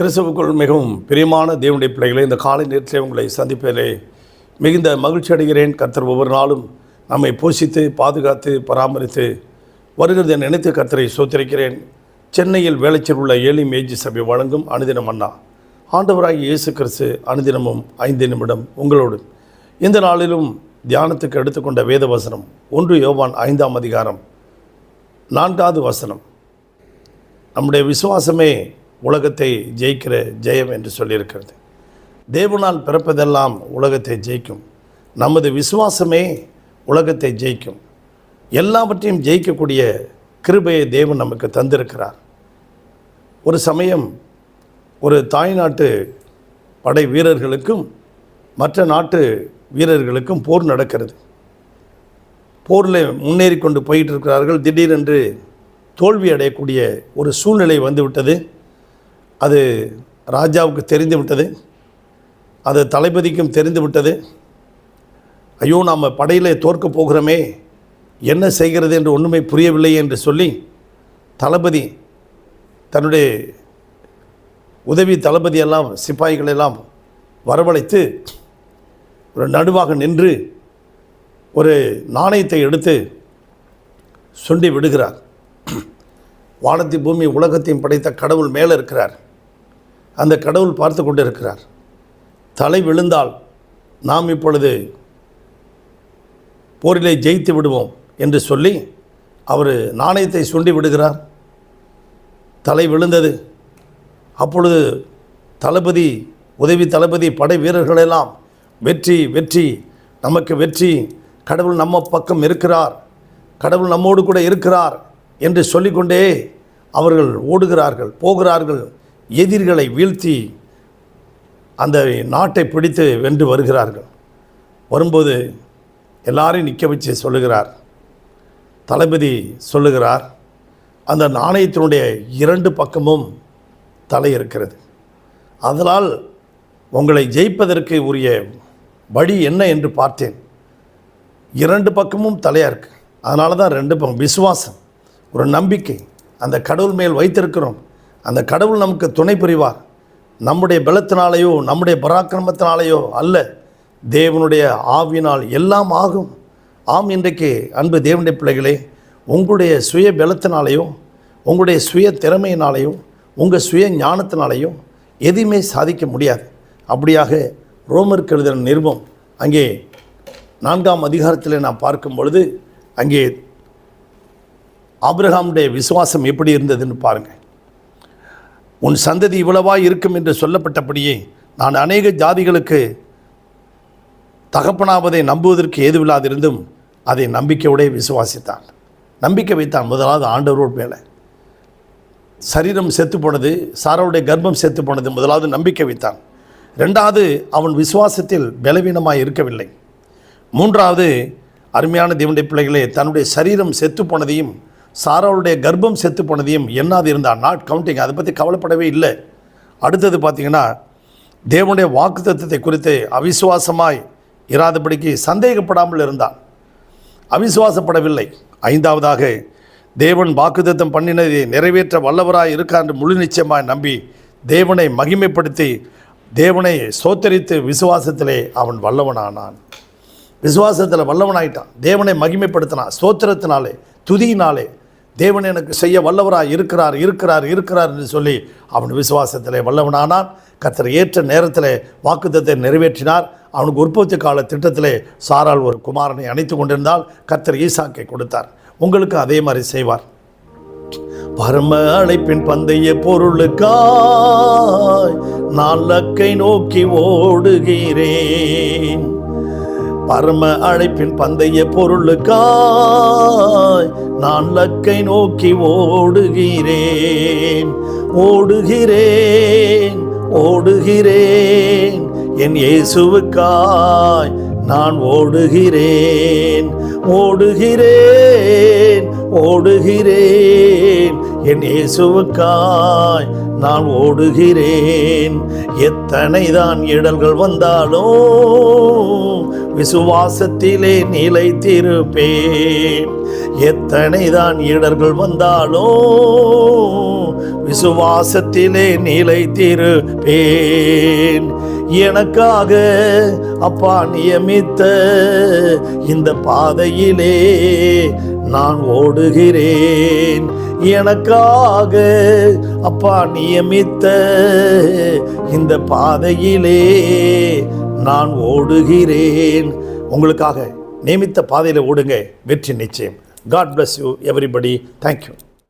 கிறிஸ்துவுக்குள் மிகவும் பிரியமான தேவனுடைய பிள்ளைகளை இந்த காலை நேரத்திலே உங்களை சந்திப்பதிலே மிகுந்த மகிழ்ச்சி அடைகிறேன். கர்த்தர் ஒவ்வொரு நாளும் நம்மை போஷித்து பாதுகாத்து பராமரித்து வருகிறதை நினைத்து கர்த்தரை சோத்திருக்கிறேன். சென்னையில் வேலைச்சல் உள்ள ஏழி மேஜி சபை வழங்கும் அனுதினம் அண்ணா. ஆண்டவராகி இயேசு கிறிஸ்து அனுதினமும் ஐந்து நிமிடம் உங்களோடு. இந்த நாளிலும் தியானத்துக்கு எடுத்துக்கொண்ட வேத வசனம் ஒன்று யோவான் ஐந்தாம் அதிகாரம் நான்காவது வசனம். நம்முடைய விசுவாசமே உலகத்தை ஜெயிக்கிற ஜெயம் என்று சொல்லியிருக்கிறது. தேவனால் பிறப்பதெல்லாம் உலகத்தை ஜெயிக்கும். நமது விசுவாசமே உலகத்தை ஜெயிக்கும். எல்லாவற்றையும் ஜெயிக்கக்கூடிய கிருபையை தேவன் நமக்கு தந்திருக்கிறார். ஒரு சமயம் ஒரு தாய்நாட்டு படை வீரர்களுக்கும் மற்ற நாட்டு வீரர்களுக்கும் போர் நடக்கிறது. போரில் முன்னேறி கொண்டு போயிட்டு இருக்கிறார்கள் திடீரென்று தோல்வி அடையக்கூடிய ஒரு சூழ்நிலை வந்துவிட்டது. அது ராஜாவுக்கு தெரிந்து விட்டது. அது தளபதிக்கும் தெரிந்து விட்டது. ஐயோ நாம் படையில் தோற்க போகிறோமே என்ன செய்கிறது என்று ஒன்றுமே புரியவில்லை என்று சொல்லி தளபதி தன்னுடைய உதவி தளபதி எல்லாம் சிப்பாய்கள் எல்லாம் வரவழைத்து ஒரு நடுவாக நின்று ஒரு நாணயத்தை எடுத்து சுண்டி விடுகிறார். வானத்தி பூமி உலகத்தையும் படைத்த கடவுள் மேலே இருக்கிறார். அந்த கடவுள் பார்த்து கொண்டு இருக்கிறார் தலை விழுந்தால் நாம் இப்பொழுது போரிலே ஜெயித்து விடுவோம் என்று சொல்லி அவர் நாணயத்தை சுண்டி விடுகிறார். தலை விழுந்தது. அப்பொழுது தளபதி உதவி தளபதி படை வீரர்களெல்லாம் வெற்றி வெற்றி நமக்கு வெற்றி கடவுள் நம்ம பக்கம் இருக்கிறார் கடவுள் நம்மோடு கூட இருக்கிறார் என்று சொல்லிக்கொண்டே அவர்கள் ஓடுகிறார்கள் போகிறார்கள். எதிரிகளை வீழ்த்தி அந்த நாட்டை பிடித்து வென்று வருகிறார்கள். வரும்போது எல்லாரையும் நிற்க வச்சு சொல்லுகிறார். தளபதி சொல்லுகிறார் அந்த நாணயத்தினுடைய இரண்டு பக்கமும் தலை இருக்கிறது அதனால் உங்களை ஜெயிப்பதற்கு உரிய வழி என்ன என்று பார்த்தேன். இரண்டு பக்கமும் தலையாக இருக்குது அதனால தான் ரெண்டு பக்கம் விசுவாசம் ஒரு நம்பிக்கை அந்த கடவுள் மேல் வைத்திருக்கிறோம். அந்த கடவுள் நமக்கு துணை புரிவார். நம்முடைய பலத்தினாலேயோ நம்முடைய பராக்கிரமத்தினாலேயோ அல்ல தேவனுடைய ஆவியினால் எல்லாம் ஆகும். ஆம் இன்றைக்கு அன்பு தேவனுடைய பிள்ளைகளே உங்களுடைய சுய பலத்தினாலேயோ உங்களுடைய சுய திறமையினாலேயோ உங்கள் சுய ஞானத்தினாலேயோ எதையுமே சாதிக்க முடியாது. அப்படியாக ரோமருக்கு எழுதின நிருபம் அங்கே நான்காம் அதிகாரத்தில் நான் பார்க்கும் பொழுது அங்கே ஆப்ரஹாமுடைய விசுவாசம் எப்படி இருந்ததுன்னு பாருங்கள். உன் சந்ததி இவ்வளவாய் இருக்கும் என்று சொல்லப்பட்டபடியே நான் அநேக ஜாதிகளுக்கு தகப்பனாவதை நம்புவதற்கு ஏதுவில்லாதிருந்தும் அதை நம்பிக்கையோடே விசுவாசித்தான். நம்பிக்கை வைத்தான் முதலாவது ஆண்டவரோடு மேலே. சரீரம் செத்து போனது சாராவுடைய கர்ப்பம் செத்து போனது முதலாவது நம்பிக்கை வைத்தான். ரெண்டாவது அவன் விசுவாசத்தில் பலவீனமாக இருக்கவில்லை. மூன்றாவது அருமையான தேவனுடைய பிள்ளைகளே தன்னுடைய சரீரம் செத்து போனதையும் சாராவுடைய கர்ப்பம் செத்து போனதையும் எண்ணாது இருந்தால் நாட் கவுண்டிங் அதை பற்றி கவலைப்படவே இல்லை. அடுத்தது பார்த்திங்கன்னா தேவனுடைய வாக்குத்தத்தத்தை குறித்து அவிசுவாசமாய் இராதபடிக்கு சந்தேகப்படாமல் இருந்தான். அவிசுவாசப்படவில்லை. ஐந்தாவதாக தேவன் வாக்குத்தத்தம் பண்ணினதை நிறைவேற்ற வல்லவராய் இருக்கார் என்று முழு நிச்சயமாக நம்பி தேவனை மகிமைப்படுத்தி தேவனை சோத்தரித்து விசுவாசத்திலே அவன் வல்லவனானான். விசுவாசத்தில் வல்லவனாயிட்டான். தேவனை மகிமைப்படுத்தினான். சோத்திரத்தினாலே துதியினாலே தேவன் எனக்கு செய்ய வல்லவராக இருக்கிறார் இருக்கிறார் இருக்கிறார் என்று சொல்லி அவன் விசுவாசத்திலே வல்லவனானான். கத்தர் ஏற்ற நேரத்தில் வாக்குத்தத்தை நிறைவேற்றினார். அவனுக்கு உற்பத்தி கால திட்டத்திலே சாரால் ஒரு குமாரனை அணைத்து கொண்டிருந்தால் கத்தர் ஈசாக்கை கொடுத்தார். உங்களுக்கு அதே மாதிரி செய்வார். பரம அழைப்பின் பந்தய பொருளுக்காய் நான் லக்கை நோக்கி ஓடுகிறேன். பரம அழைப்பின் பந்தய பொருளுக்காய் நான் லக்கை நோக்கி ஓடுகிறேன். ஓடுகிறேன் ஓடுகிறேன் என் இயேசுவுக்காய் நான் ஓடுகிறேன். ஓடுகிறேன் ஓடுகிறேன் என் இயேசுவுக்காய் நான் ஓடுகிறேன். எத்தனை தான் இடர்கள் வந்தாலும் விசுவாசத்திலே நிலைத்திருப்பேன். எத்தனை எத்தனை தான் இடர்கள் வந்தாலும் விசுவாசத்திலே நிலைத்திருப்பேன். எனக்காக அப்பா நியமித்த இந்த பாதையிலே நான் ஓடுகிறேன். எனக்காக அப்பா நியமித்த இந்த பாதையிலே நான் ஓடுகிறேன். உங்களுக்காக நியமித்த பாதையில் ஓடுங்க. வெற்றி நிச்சயம். God bless you everybody thank you